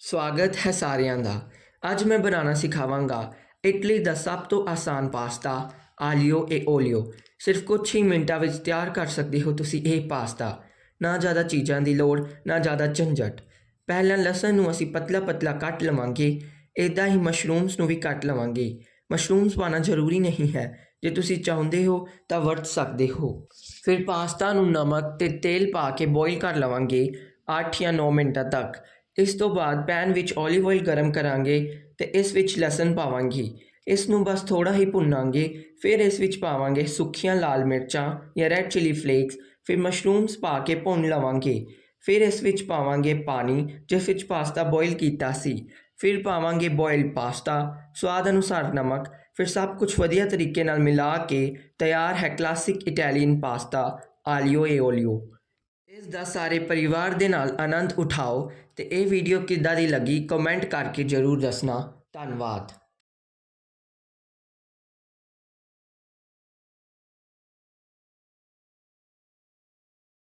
ਸਵਾਗਤ ਹੈ ਸਾਰਿਆਂ ਦਾ। ਅੱਜ ਮੈਂ ਬਣਾਉਣਾ ਸਿਖਾਵਾਂਗਾ ਇਟਲੀ ਦਾ ਸਭ ਤੋਂ ਆਸਾਨ ਪਾਸਤਾ, ਆਲੀਓ ਏ ਓਲੀਓ। ਸਿਰਫ ਕੁਝ ਹੀ ਮਿੰਟਾਂ ਵਿੱਚ ਤਿਆਰ ਕਰ ਸਕਦੇ ਹੋ ਤੁਸੀਂ ਇਹ ਪਾਸਤਾ। ਨਾ ਜ਼ਿਆਦਾ ਚੀਜ਼ਾਂ ਦੀ ਲੋੜ, ਨਾ ਜ਼ਿਆਦਾ ਝੰਜਟ। ਪਹਿਲਾਂ ਲਸਣ ਨੂੰ ਅਸੀਂ ਪਤਲਾ ਪਤਲਾ ਕੱਟ ਲਵਾਂਗੇ। ਇਦਾਂ ਹੀ ਮਸ਼ਰੂਮਸ ਨੂੰ ਵੀ ਕੱਟ ਲਵਾਂਗੇ। ਮਸ਼ਰੂਮਸ ਪਾਣਾ ਜ਼ਰੂਰੀ ਨਹੀਂ ਹੈ। ਜੇ ਤੁਸੀਂ ਚਾਹੁੰਦੇ ਹੋ ਤਾਂ ਵਰਤ ਸਕਦੇ ਹੋ। ਫਿਰ ਪਾਸਤਾ ਨੂੰ ਨਮਕ ਤੇ ਤੇਲ ਪਾ ਕੇ ਬੋਇਲ ਕਰ ਲਵਾਂਗੇ 8 ਜਾਂ 9 ਮਿੰਟਾਂ ਤੱਕ। ਇਸ ਤੋਂ ਬਾਅਦ ਪੈਨ ਵਿੱਚ 올ਿਵ ਆਇਲ ਗਰਮ ਕਰਾਂਗੇ ਤੇ ਇਸ ਵਿੱਚ ਲਸਣ ਪਾਵਾਂਗੇ। ਇਸ ਨੂੰ ਬਸ ਥੋੜਾ ਹੀ ਭੁੰਨਾਂਗੇ, ਫਿਰ ਇਸ ਵਿੱਚ ਪਾਵਾਂਗੇ ਸੁੱਕੀਆਂ ਲਾਲ ਮਿਰਚਾਂ ਜਾਂ ਰੈੱਡ ਚਿਲੀ ਫਲੇਕਸ ਫਿਰ ਮਸ਼ਰੂਮਸ ਪਾ ਕੇ ਭੁੰਨ ਲਵਾਂਗੇ। ਫਿਰ ਇਸ ਵਿੱਚ ਪਾਵਾਂਗੇ ਪਾਣੀ, ਜਿਸ ਵਿੱਚ ਪਾਸਤਾ ਬੋਇਲ ਕੀਤਾ ਸੀ। ਫਿਰ ਪਾਵਾਂਗੇ ਬੋਇਲ ਪਾਸਤਾ ਸਵਾਦ ਅਨੁਸਾਰ ਨਮਕ, ਫਿਰ ਸਭ ਕੁਝ ਵਧੀਆ ਤਰੀਕੇ ਨਾਲ ਮਿਲਾ ਕੇ ਤਿਆਰ ਹੈ classic Italian pasta aglio e olio. ਇਸ ਦਾ ਸਾਰੇ ਪਰਿਵਾਰ ਦੇ ਨਾਲ ਆਨੰਦ ਉਠਾਓ ਤੇ ਇਹ ਵੀਡੀਓ ਕਿੱਦਾਂ ਦੀ ਲੱਗੀ ਕਮੈਂਟ ਕਰਕੇ ਜਰੂਰ ਦੱਸਣਾ। ਧੰਨਵਾਦ।